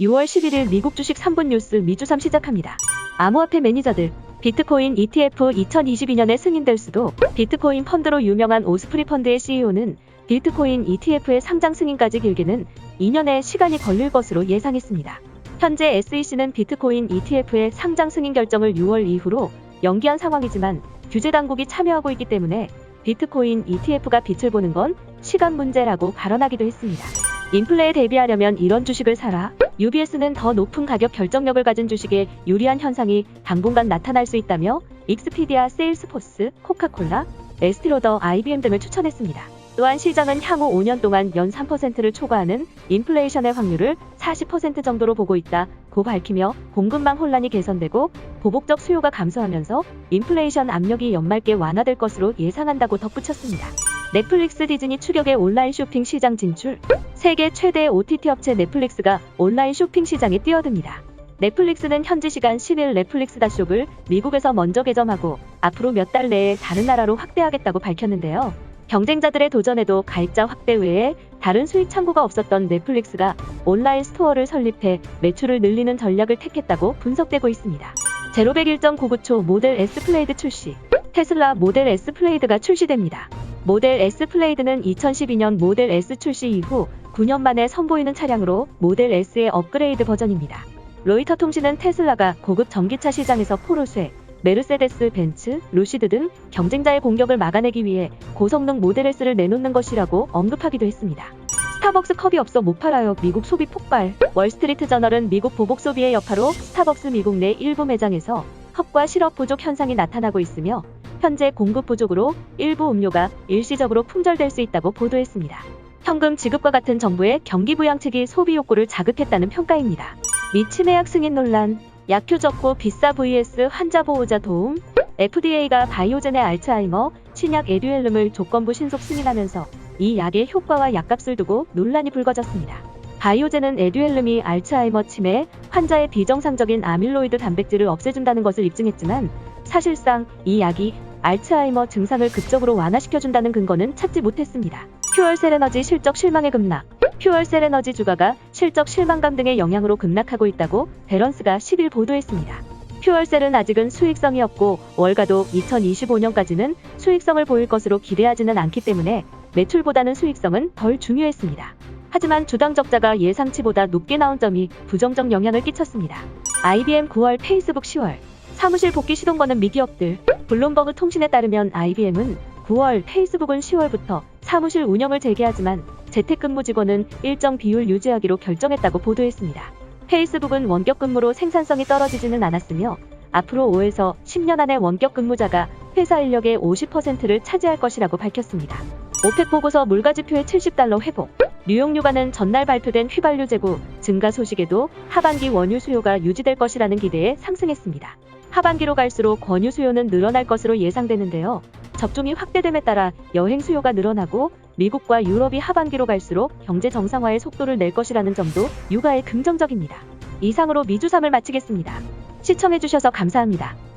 6월 11일 미국 주식 3분 뉴스 미주삼 시작합니다. 암호화폐 매니저들 비트코인 ETF 2022년에 승인될 수도 비트코인 펀드로 유명한 오스프리 펀드의 CEO는 비트코인 ETF의 상장 승인까지 길게는 2년의 시간이 걸릴 것으로 예상했습니다. 현재 SEC는 비트코인 ETF의 상장 승인 결정을 6월 이후로 연기한 상황이지만 규제 당국이 참여하고 있기 때문에 비트코인 ETF가 빛을 보는 건 시간 문제라고 발언하기도 했습니다. 인플레에 대비하려면 이런 주식을 사라. UBS는 더 높은 가격 결정력을 가진 주식에 유리한 현상이 당분간 나타날 수 있다며 익스피디아, 세일스포스, 코카콜라, 에스티로더, IBM 등을 추천했습니다. 또한 시장은 향후 5년 동안 연 3%를 초과하는 인플레이션의 확률을 40% 정도로 보고 있다고 밝히며 공급망 혼란이 개선되고 보복적 수요가 감소하면서 인플레이션 압력이 연말께 완화될 것으로 예상한다고 덧붙였습니다. 넷플릭스 디즈니 추격의 온라인 쇼핑 시장 진출. 세계 최대 OTT 업체 넷플릭스가 온라인 쇼핑 시장에 뛰어듭니다. 넷플릭스는 현지 시간 10일 넷플릭스 다숍을 미국에서 먼저 개점하고 앞으로 몇 달 내에 다른 나라로 확대하겠다고 밝혔는데요. 경쟁자들의 도전에도 가입자 확대 외에 다른 수익 창구가 없었던 넷플릭스가 온라인 스토어를 설립해 매출을 늘리는 전략을 택했다고 분석되고 있습니다. 제로백 1.99초 모델 S 플레이드 출시. 테슬라 모델 S 플레이드가 출시됩니다. 모델 S 플레이드는 2012년 모델 S 출시 이후 9년 만에 선보이는 차량으로 모델 S의 업그레이드 버전입니다. 로이터 통신은 테슬라가 고급 전기차 시장에서 포르쉐, 메르세데스 벤츠, 루시드 등 경쟁자의 공격을 막아내기 위해 고성능 모델 S를 내놓는 것이라고 언급하기도 했습니다. 스타벅스 컵이 없어 못 팔아요. 미국 소비 폭발. 월스트리트 저널은 미국 보복 소비의 여파로 스타벅스 미국 내 일부 매장에서 컵과 시럽 부족 현상이 나타나고 있으며 현재 공급 부족으로 일부 음료가 일시적으로 품절될 수 있다고 보도했습니다. 현금 지급과 같은 정부의 경기 부양책이 소비 욕구를 자극했다는 평가입니다. 미 치매약 승인 논란, 약효 적고 비싸 vs 환자 보호자 도움, FDA가 바이오젠의 알츠하이머, 신약 에듀엘름을 조건부 신속 승인하면서 이 약의 효과와 약값을 두고 논란이 불거졌습니다. 바이오젠은 에듀엘름이 알츠하이머 치매 환자의 비정상적인 아밀로이드 단백질을 없애준다는 것을 입증했지만 사실상 이 약이 알츠하이머 증상을 극적으로 완화시켜준다는 근거는 찾지 못했습니다. 퓨얼셀에너지 실적 실망의 급락 퓨얼셀에너지 주가가 실적 실망감 등의 영향으로 급락하고 있다고 베런스가 10일 보도했습니다. 퓨얼셀은 아직은 수익성이 없고 월가도 2025년까지는 수익성을 보일 것으로 기대하지는 않기 때문에 매출보다는 수익성은 덜 중요했습니다. 하지만 주당 적자가 예상치보다 높게 나온 점이 부정적 영향을 끼쳤습니다. IBM 9월 페이스북 10월 사무실 복귀 시동 거는 미기업들 블룸버그 통신에 따르면 IBM은 9월 페이스북은 10월부터 사무실 운영을 재개하지만 재택근무 직원은 일정 비율 유지하기로 결정했다고 보도했습니다. 페이스북은 원격 근무로 생산성이 떨어지지는 않았으며 앞으로 5에서 10년 안에 원격 근무자가 회사 인력의 50%를 차지할 것이라고 밝혔습니다. 오펙 보고서 물가지표의 70달러 회복. 뉴욕 유가는 전날 발표된 휘발유 재고 증가 소식에도 하반기 원유 수요가 유지될 것이라는 기대에 상승했습니다. 하반기로 갈수록 권유 수요는 늘어날 것으로 예상되는데요. 접종이 확대됨에 따라 여행 수요가 늘어나고 미국과 유럽이 하반기로 갈수록 경제 정상화의 속도를 낼 것이라는 점도 유가에 긍정적입니다. 이상으로 미주삼을 마치겠습니다. 시청해주셔서 감사합니다.